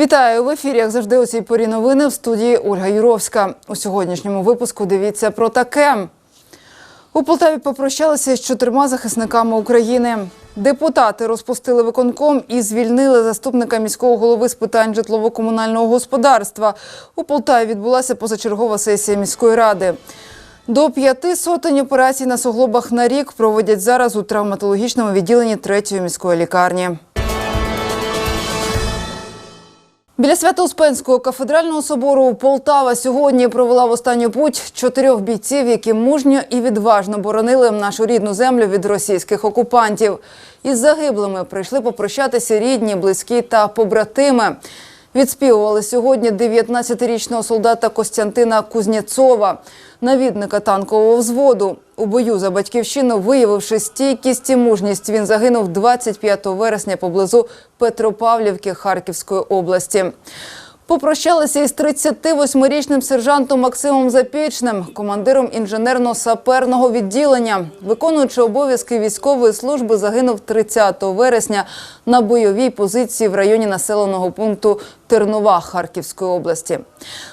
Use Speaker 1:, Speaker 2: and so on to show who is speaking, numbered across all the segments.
Speaker 1: Вітаю в ефірі. Як завжди, у цій порі новини в студії Ольга Юровська. У сьогоднішньому випуску дивіться про таке. У Полтаві попрощалися з чотирма захисниками України. Депутати розпустили виконком і звільнили заступника міського голови з питань житлово-комунального господарства. У Полтаві відбулася позачергова сесія міської ради. До п'яти сотень операцій на суглобах на рік проводять зараз у травматологічному відділенні третьої міської лікарні. Біля Свято-Успенського кафедрального собору Полтава сьогодні провела в останню путь чотирьох бійців, які мужньо і відважно боронили нашу рідну землю від російських окупантів. Із загиблими прийшли попрощатися рідні, близькі та побратими. Відспівували сьогодні 19-річного солдата Костянтина Кузнєцова, навідника танкового взводу. У бою за батьківщину, виявивши стійкість і мужність, він загинув 25 вересня поблизу Петропавлівки Харківської області. Попрощалися із 38-річним сержантом Максимом Запічним, командиром інженерно-саперного відділення. Виконуючи обов'язки військової служби, загинув 30 вересня на бойовій позиції в районі населеного пункту Тернова Харківської області.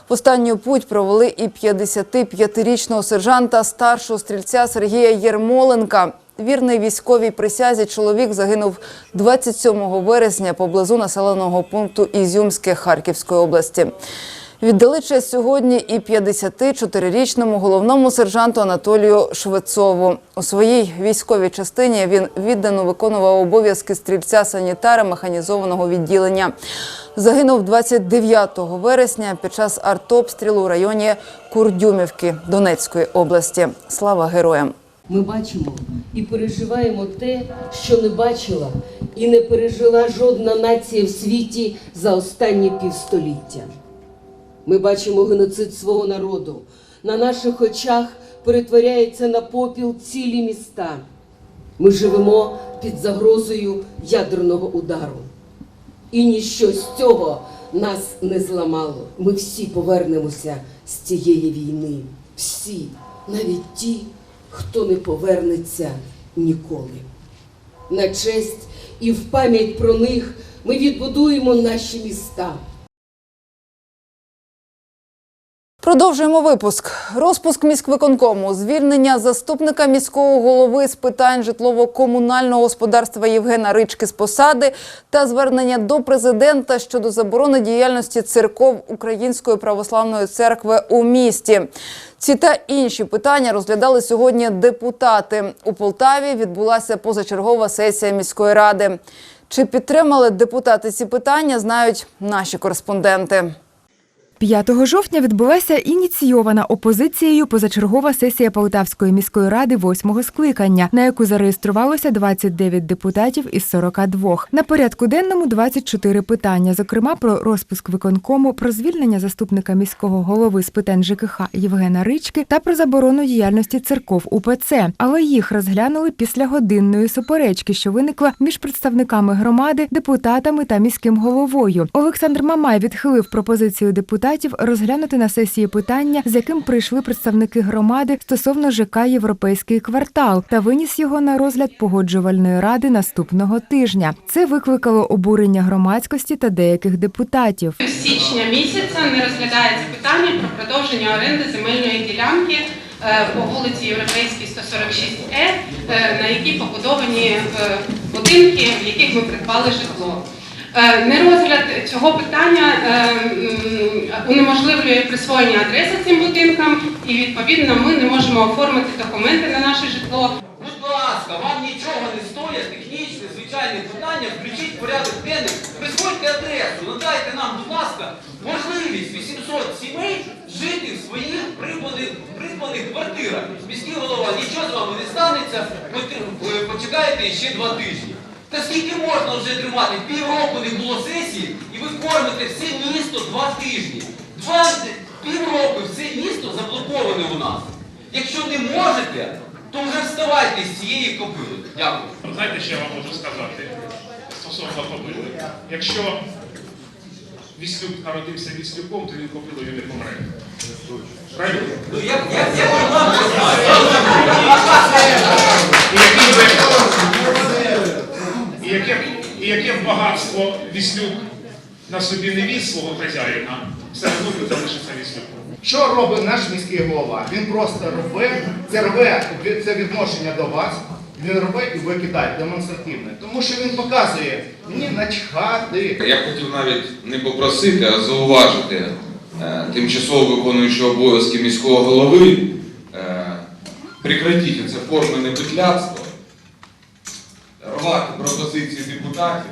Speaker 1: В останню путь провели і 55-річного сержанта старшого стрільця Сергія Єрмоленка. Вірний військовій присязі чоловік загинув 27 вересня поблизу населеного пункту Ізюмське Харківської області. Віддали честь сьогодні і 54-річному головному сержанту Анатолію Швецову. У своїй військовій частині він віддано виконував обов'язки стрільця санітара механізованого відділення. Загинув 29 вересня під час артобстрілу у районі Курдюмівки Донецької області. Слава героям!
Speaker 2: Ми бачимо і переживаємо те, що не бачила і не пережила жодна нація в світі за останні півстоліття. Ми бачимо геноцид свого народу. На наших очах перетворяється на попіл цілі міста. Ми живемо під загрозою ядерного удару. І ніщо з цього нас не зламало. Ми всі повернемося з цієї війни. Всі, навіть ті, хто не повернеться ніколи. На честь і в пам'ять про них ми відбудуємо наші міста.
Speaker 1: Продовжуємо випуск. Розпуск міськвиконкому, звільнення заступника міського голови з питань житлово-комунального господарства Євгена Рички з посади та звернення до президента щодо заборони діяльності церков Української православної церкви у місті. Ці та інші питання розглядали сьогодні депутати. У Полтаві відбулася позачергова сесія міської ради. Чи підтримали депутати ці питання, знають наші кореспонденти.
Speaker 3: 5 жовтня відбулася ініційована опозицією позачергова сесія Полтавської міської ради восьмого скликання, на яку зареєструвалося 29 депутатів із 42. На порядку денному 24 питання, зокрема про розпуск виконкому, про звільнення заступника міського голови з питань ЖКХ Євгена Рички та про заборону діяльності церков УПЦ. Але їх розглянули після годинної суперечки, що виникла між представниками громади, депутатами та міським головою. Олександр Мамай відхилив пропозицію депутатів розглянути на сесії питання, з яким прийшли представники громади стосовно ЖК Європейський квартал, та виніс його на розгляд погоджувальної ради наступного тижня. Це викликало обурення громадськості та деяких депутатів.
Speaker 4: З січня місяця не розглядається питання про продовження оренди земельної ділянки е, по вулиці Європейській 146Е, е, на якій побудовані е, будинки, в яких ми придбали житло. Е, Нерозгляд цього питання е, унеможливлює присвоєння адреси цим будинкам, і відповідно ми не можемо оформити документи на наше житло.
Speaker 5: Будь ласка, вам нічого не стоять технічне, звичайне питання, включіть порядок денний, присвоїте адресу, надайте нам, будь ласка, можливість 800 сімей жити в своїх придбаних, квартирах. Міський голова, нічого з вами не станеться, ви почекаєте ще два тижні. Та скільки можна вже тримати? Півроку не було сесії, і ви кормите все місто два тижні. Два півроку все місто заблоковане у нас. Якщо не можете, то вже вставайте з цієї кобили. Дякую.
Speaker 6: Знаєте, що я вам можу сказати стосовно кобили? Якщо Віслюк народився віслюком, то він кобилою не помре. Правильно?
Speaker 5: Ну, я, я, я вам не знаю.
Speaker 6: І який би- І яке, і яке багатство Віслюк на собі не віз свого хазяїна, все одно залишиться віслюком.
Speaker 7: Що робить наш міський голова? Він просто рве, це рве, це відношення до вас. Він рве і викидає демонстративно. Тому що він показує, мені начхати.
Speaker 8: Я хотів навіть не попросити, а зауважити е, тимчасово виконуючого обов'язки міського голови. Е, прекратіть це формене петляцтво, рвати пропозиції депутатів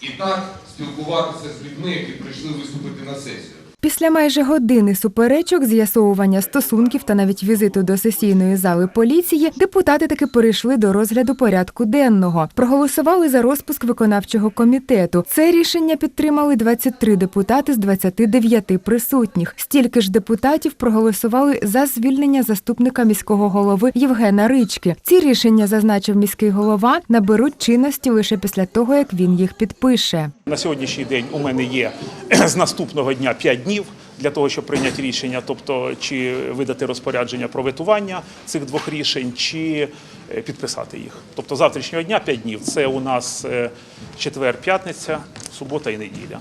Speaker 8: і так спілкуватися з людьми, які прийшли виступити на сесію.
Speaker 3: Після майже години суперечок, з'ясовування стосунків та навіть візиту до сесійної зали поліції, депутати таки перейшли до розгляду порядку денного. Проголосували за розпуск виконавчого комітету. Це рішення підтримали 23 депутати з 29 присутніх. Стільки ж депутатів проголосували за звільнення заступника міського голови Євгена Рички. Ці рішення, зазначив міський голова, наберуть чинності лише після того, як він їх підпише.
Speaker 9: На сьогоднішній день у мене є з наступного дня 5 днів для того, щоб прийняти рішення, тобто чи видати розпорядження про витування цих двох рішень, чи е, підписати їх. Тобто завтрашнього дня 5 днів. Це у нас е, четвер, п'ятниця, субота і неділя.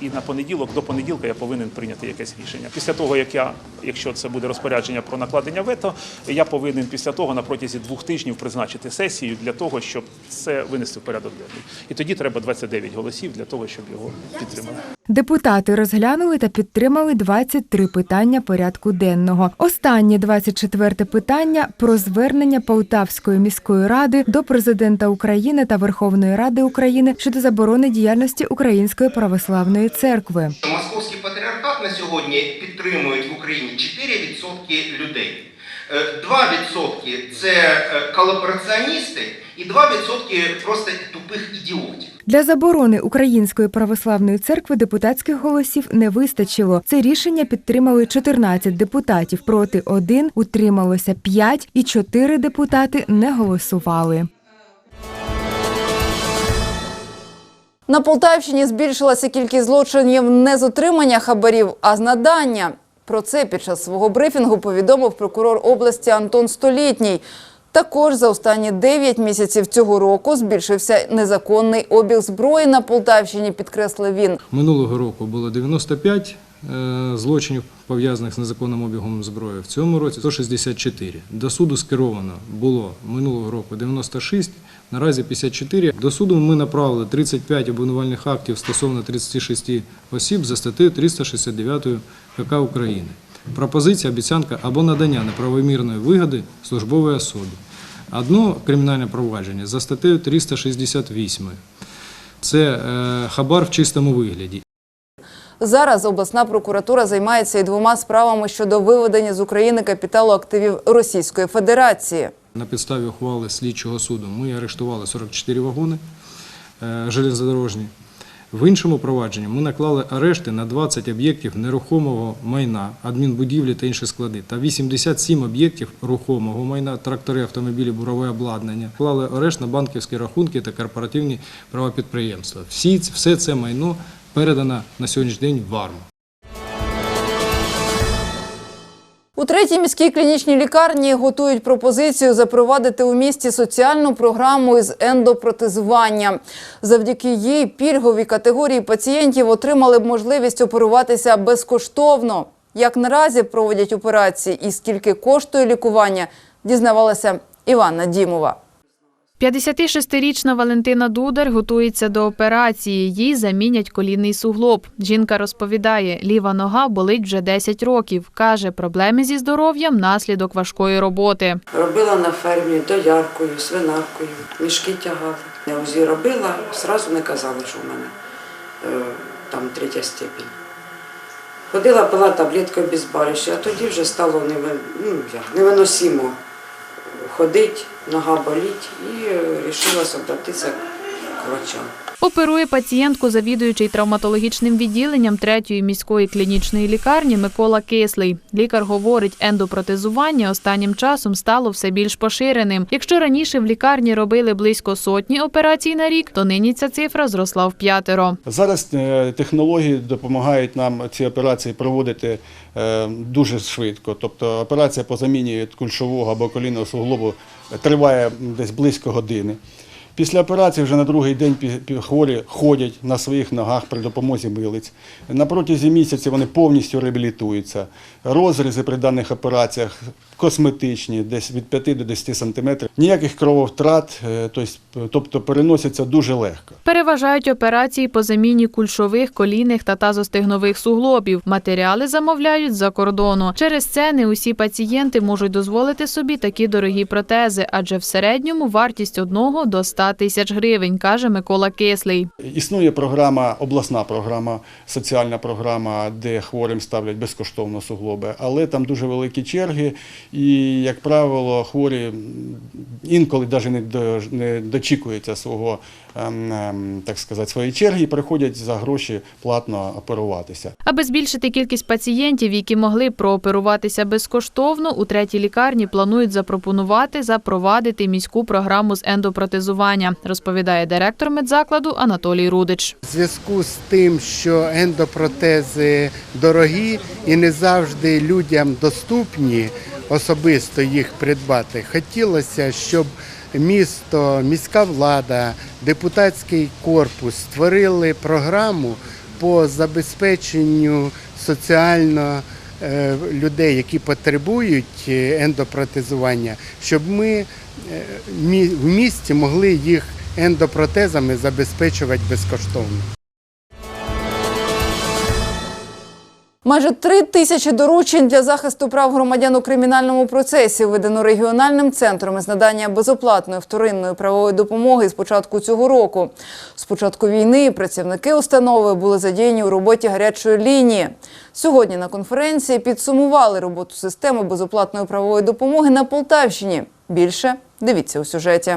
Speaker 9: І на понеділок, до понеділка я повинен прийняти якесь рішення. Після того, як я, якщо це буде розпорядження про накладення вето, я повинен після того на протязі двох тижнів призначити сесію для того, щоб це винести в порядок денний. І тоді треба 29 голосів для того, щоб його підтримали.
Speaker 3: Депутати розглянули та підтримали 23 питання порядку денного. Останнє 24 питання про звернення Полтавської міської ради до президента України та Верховної Ради України щодо заборони діяльності Української православної церкви.
Speaker 10: Московський патріархат на сьогодні підтримують в Україні 4% людей. Е, 2% це е, колабораціоністи і 2% просто тупих ідіотів.
Speaker 3: Для заборони Української православної церкви депутатських голосів не вистачило. Це рішення підтримали 14 депутатів, проти 1, утрималося 5 і 4 депутати не голосували.
Speaker 1: На Полтавщині збільшилася кількість злочинів не з отримання хабарів, а з надання. Про це під час свого брифінгу повідомив прокурор області Антон Столітній. Також за останні 9 місяців цього року збільшився незаконний обіг зброї на Полтавщині, підкреслив він.
Speaker 11: Минулого року було 95 е, злочинів пов'язаних з незаконним обігом зброї. В цьому році 164. До суду скеровано було минулого року 96, наразі 54. До суду ми направили 35 обвинувальних актів стосовно 36 осіб за статтею 369 КК України. Пропозиція, обіцянка або надання неправомірної вигоди службової особі. Одно кримінальне провадження за статтею 368. Це е, хабар в чистому вигляді.
Speaker 1: Зараз обласна прокуратура займається і двома справами щодо виведення з України капіталу активів Російської Федерації.
Speaker 11: На підставі ухвали слідчого суду ми арештували 44 вагони е, железнодорожні. В іншому провадженні ми наклали арешти на 20 об'єктів нерухомого майна, адмінбудівлі та інші склади, та 87 об'єктів рухомого майна, трактори, автомобілі, бурове обладнання. Клали арешт на банківські рахунки та корпоративні правопідприємства. Всі, все це майно передано на сьогоднішній день в АРМА.
Speaker 1: У третій міській клінічній лікарні готують пропозицію запровадити у місті соціальну програму із ендопротезування. Завдяки їй пільгові категорії пацієнтів отримали б можливість оперуватися безкоштовно. Як наразі проводять операції і скільки коштує лікування, дізнавалася Іванна Дімова.
Speaker 12: 56-річна Валентина Дудар готується до операції. Їй замінять колінний суглоб. Жінка розповідає, ліва нога болить вже 10 років. Каже, проблеми зі здоров'ям наслідок важкої роботи.
Speaker 13: Робила на фермі дояркою, свинаркою, мішки тягала. Я УЗІ робила, одразу не казали, що в мене е, там третя степінь. Ходила, пила таблетки обезболюючі, а тоді вже стало ну, невиносимо ходити, нога болить, і вирішила обратитися к врачам.
Speaker 12: Оперує пацієнтку завідуючий травматологічним відділенням третьої міської клінічної лікарні Микола Кислий. Лікар говорить, ендопротезування останнім часом стало все більш поширеним. Якщо раніше в лікарні робили близько сотні операцій на рік, то нині ця цифра зросла в п'ятеро.
Speaker 14: Зараз е, технології допомагають нам ці операції проводити е, дуже швидко. Тобто операція по заміні кульшового або колінного суглобу триває десь близько години. Після операції вже на другий день хворі ходять на своїх ногах при допомозі милиць. На протязі місяця вони повністю реабілітуються. Розрізи при даних операціях косметичні, десь від 5 до 10 сантиметрів. Ніяких крововтрат, е, тобто- тобто переносяться дуже легко.
Speaker 12: Переважають операції по заміні кульшових, колінних та тазостегнових суглобів. Матеріали замовляють з-за кордону. Через це не усі пацієнти можуть дозволити собі такі дорогі протези, адже в середньому вартість одного до 100 тисяч гривень, каже Микола Кислий.
Speaker 14: Існує програма, обласна програма, соціальна програма, де хворим ставлять безкоштовно суглоби, але там дуже великі черги, і, як правило, хворі інколи навіть не, до- не дочікуються свого, ем, ем, так сказати, своєї черги і приходять за гроші платно оперуватися.
Speaker 12: Аби збільшити кількість пацієнтів, які могли прооперуватися безкоштовно, у третій лікарні планують запропонувати запровадити міську програму з ендопротезування, розповідає директор медзакладу Анатолій Рудич.
Speaker 15: В зв'язку з тим, що ендопротези дорогі і не завжди людям доступні особисто їх придбати, хотілося, щоб місто, міська влада, депутатський корпус створили програму по забезпеченню соціально е, людей, які потребують е, ендопротезування, щоб ми е, в місті могли їх ендопротезами забезпечувати безкоштовно.
Speaker 1: Майже три тисячі доручень для захисту прав громадян у кримінальному процесі видано регіональним центром із надання безоплатної вторинної правової допомоги з початку цього року. З початку війни працівники установи були задіяні у роботі гарячої лінії. Сьогодні на конференції підсумували роботу системи безоплатної правової допомоги на Полтавщині. Більше дивіться у сюжеті.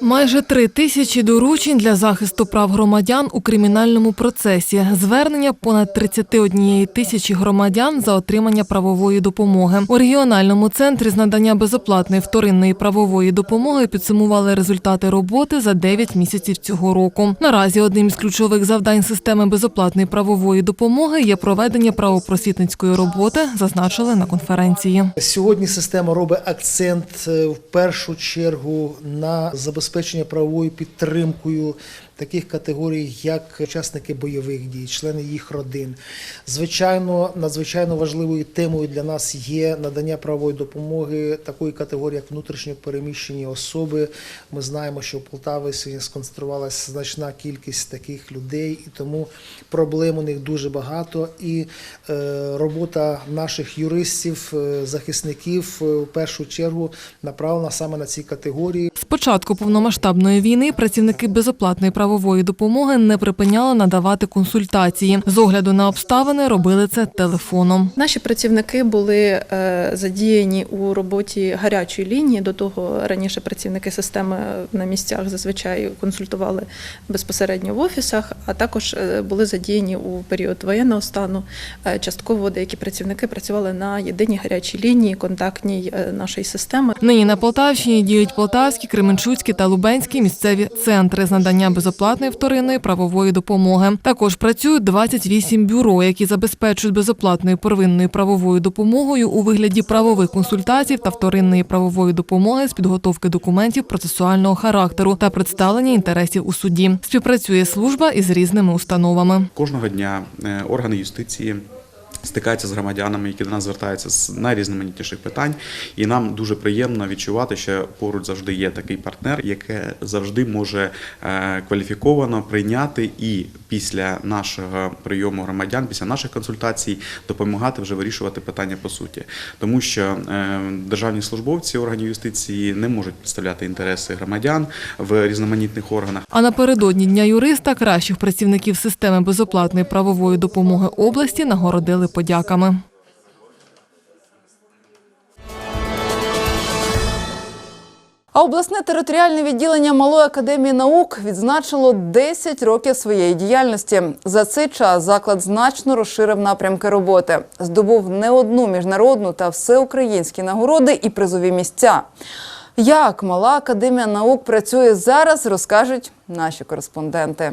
Speaker 16: Майже три тисячі доручень для захисту прав громадян у кримінальному процесі. Звернення понад 31 тисячі громадян за отримання правової допомоги. У регіональному центрі з надання безоплатної вторинної правової допомоги підсумували результати роботи за 9 місяців цього року. Наразі одним із ключових завдань системи безоплатної правової допомоги є проведення правопросвітницької роботи, зазначили на конференції.
Speaker 17: Сьогодні система робить акцент е, в першу чергу на забезпечення правовою підтримкою таких категорій, як учасники бойових дій, члени їх родин. Звичайно, надзвичайно важливою темою для нас є надання правової допомоги такої категорії, як внутрішньо переміщені особи. Ми знаємо, що в Полтаві сьогодні сконцентрувалася значна кількість таких людей, і тому проблем у них дуже багато. І е, робота наших юристів, е, захисників е, в першу чергу направлена саме на ці категорії.
Speaker 16: З початку повномасштабної війни працівники безоплатної правової допомоги не припиняли надавати консультації. З огляду на обставини робили це телефоном.
Speaker 18: Наші працівники були е, задіяні у роботі гарячої лінії. До того раніше працівники системи на місцях зазвичай консультували безпосередньо в офісах, а також е, були задіяні у період воєнного стану. Е, Частково деякі працівники працювали на єдиній гарячій лінії контактній нашої системи.
Speaker 16: Нині на Полтавщині діють Полтавські, Кременчуцькі та Лубенські місцеві центри з надання безоплатної вторинної правової допомоги. Також працюють 28 бюро, які забезпечують безоплатною первинною правовою допомогою у вигляді правових консультацій та вторинної правової допомоги з підготовки документів процесуального характеру та представлення інтересів у суді. Співпрацює служба із різними установами.
Speaker 19: Кожного дня е, органи юстиції стикаються з громадянами, які до нас звертаються з найрізноманітніших питань, і нам дуже приємно відчувати, що поруч завжди є такий партнер, який завжди може е, кваліфіковано прийняти і після нашого прийому громадян, після наших консультацій допомагати вже вирішувати питання по суті, тому що е, державні службовці органів юстиції не можуть представляти інтереси громадян в різноманітних органах.
Speaker 16: А напередодні дня юриста кращих працівників системи безоплатної правової допомоги області нагородили подяками.
Speaker 1: А обласне територіальне відділення Малої академії наук відзначило 10 років своєї діяльності. За цей час заклад значно розширив напрямки роботи, здобув не одну міжнародну та всеукраїнські нагороди і призові місця. Як мала академія наук працює зараз, розкажуть наші кореспонденти.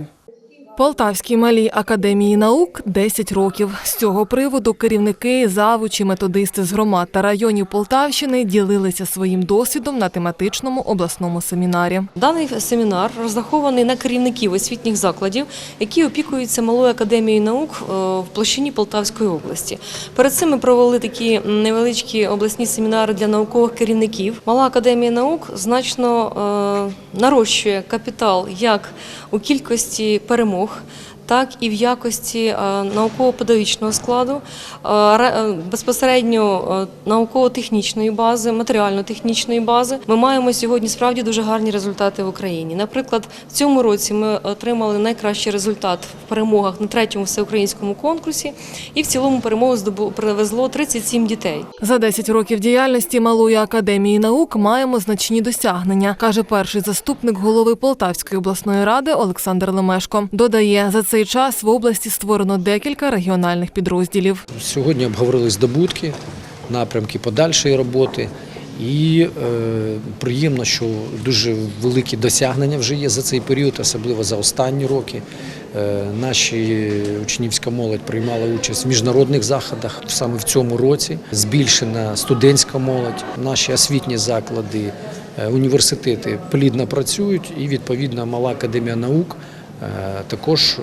Speaker 16: Полтавській малій академії наук 10 років. З цього приводу керівники, завучі, методисти з громад та районів Полтавщини ділилися своїм досвідом на тематичному обласному семінарі.
Speaker 20: Даний семінар розрахований на керівників освітніх закладів, які опікуються малою академією наук е, в площині Полтавської області. Перед цим ми провели такі невеличкі обласні семінари для наукових керівників. Мала академія наук значно е, нарощує капітал як у кількості перемог. допомог Так і в якості е, науково-педагогічного складу, е, е, безпосередньо науково-технічної бази, матеріально-технічної бази. Ми маємо сьогодні справді дуже гарні результати в Україні. Наприклад, в цьому році ми отримали найкращий результат в перемогах на третьому всеукраїнському конкурсі, і в цілому перемогу привезло 37 дітей.
Speaker 16: За 10 років діяльності Малої академії наук маємо значні досягнення, каже перший заступник голови Полтавської обласної ради Олександр Лемешко. Додає, за цей час в області створено декілька регіональних підрозділів.
Speaker 21: Сьогодні обговорили здобутки, напрямки подальшої роботи. І е, приємно, що дуже великі досягнення вже є за цей період, особливо за останні роки. Е, наші учнівська молодь приймала участь в міжнародних заходах саме в цьому році. Збільшена студентська молодь, наші освітні заклади, е, університети плідно працюють, і відповідно мала академія наук також е,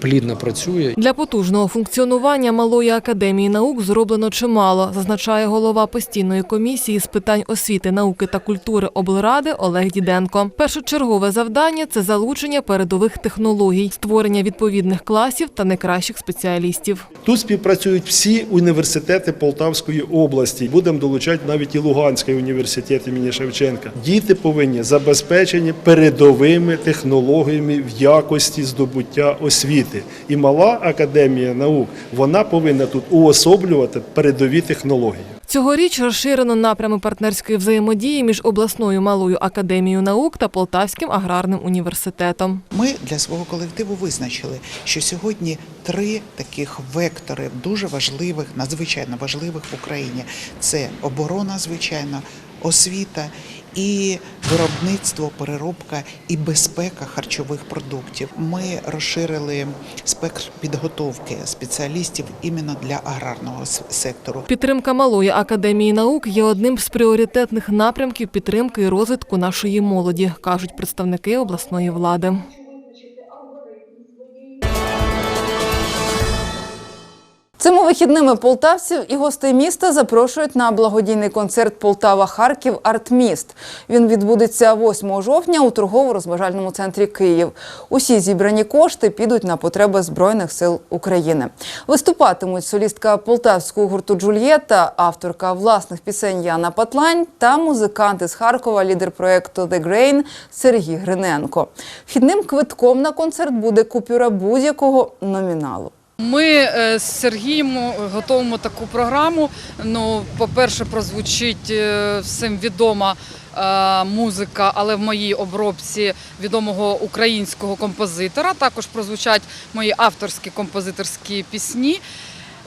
Speaker 21: плідно працює.
Speaker 16: Для потужного функціонування Малої академії наук зроблено чимало, зазначає голова постійної комісії з питань освіти, науки та культури облради Олег Діденко. Першочергове завдання це залучення передових технологій, створення відповідних класів та найкращих спеціалістів.
Speaker 22: Тут співпрацюють всі університети Полтавської області. Будемо долучати навіть і Луганський університет імені Шевченка. Діти повинні забезпечені передовими технологіями в якості здобуття освіти. І мала академія наук вона повинна тут уособлювати передові технології.
Speaker 16: Цьогоріч розширено напрями партнерської взаємодії між обласною малою академією наук та Полтавським аграрним університетом.
Speaker 23: Ми для свого колективу визначили, що сьогодні три таких вектори дуже важливих, надзвичайно важливих в Україні: це оборона, звичайно, освіта і виробництво, переробка і безпека харчових продуктів. Ми розширили спектр підготовки спеціалістів іменно для аграрного сектору.
Speaker 16: Підтримка малої академії наук є одним з пріоритетних напрямків підтримки і розвитку нашої молоді, кажуть представники обласної влади.
Speaker 1: Цими вихідними полтавців і гостей міста запрошують на благодійний концерт Полтава Харків Артміст. Він відбудеться 8 жовтня у торгово-розважальному центрі Київ. Усі зібрані кошти підуть на потреби Збройних сил України. Виступатимуть солістка полтавського гурту Джульєта, авторка власних пісень Яна Патлань та музикант із Харкова, лідер проєкту The Grain Сергій Гриненко. Вхідним квитком на концерт буде купюра будь-якого номіналу.
Speaker 24: Ми е, з Сергієм готуємо таку програму. Ну, по-перше, прозвучить е, всім відома е, музика, але в моїй обробці відомого українського композитора. Також прозвучать мої авторські композиторські пісні.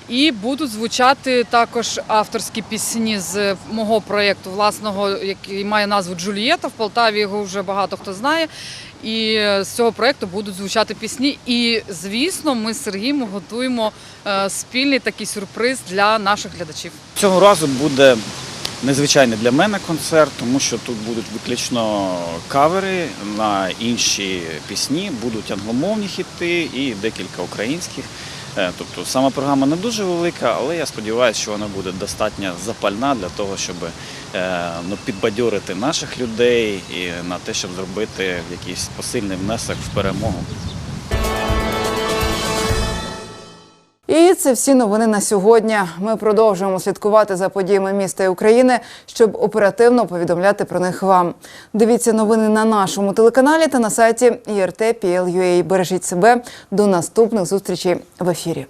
Speaker 24: І будуть звучати також авторські пісні з мого проєкту власного, який має назву Джульєта. В Полтаві його вже багато хто знає. І з цього проєкту будуть звучати пісні. І, звісно, ми з Сергієм готуємо е, спільний такий сюрприз для наших глядачів.
Speaker 25: Цього разу буде незвичайний для мене концерт, тому що тут будуть виключно кавери на інші пісні, будуть англомовні хіти і декілька українських. Е, Тобто сама програма не дуже велика, але я сподіваюся, що вона буде достатньо запальна для того, щоб ну, підбадьорити наших людей і на те, щоб зробити якийсь посильний внесок в перемогу.
Speaker 1: І це всі новини на сьогодні. Ми продовжуємо слідкувати за подіями міста і України, щоб оперативно повідомляти про них вам. Дивіться новини на нашому телеканалі та на сайті IRT.PL.UA. Бережіть себе. До наступних зустрічей в ефірі.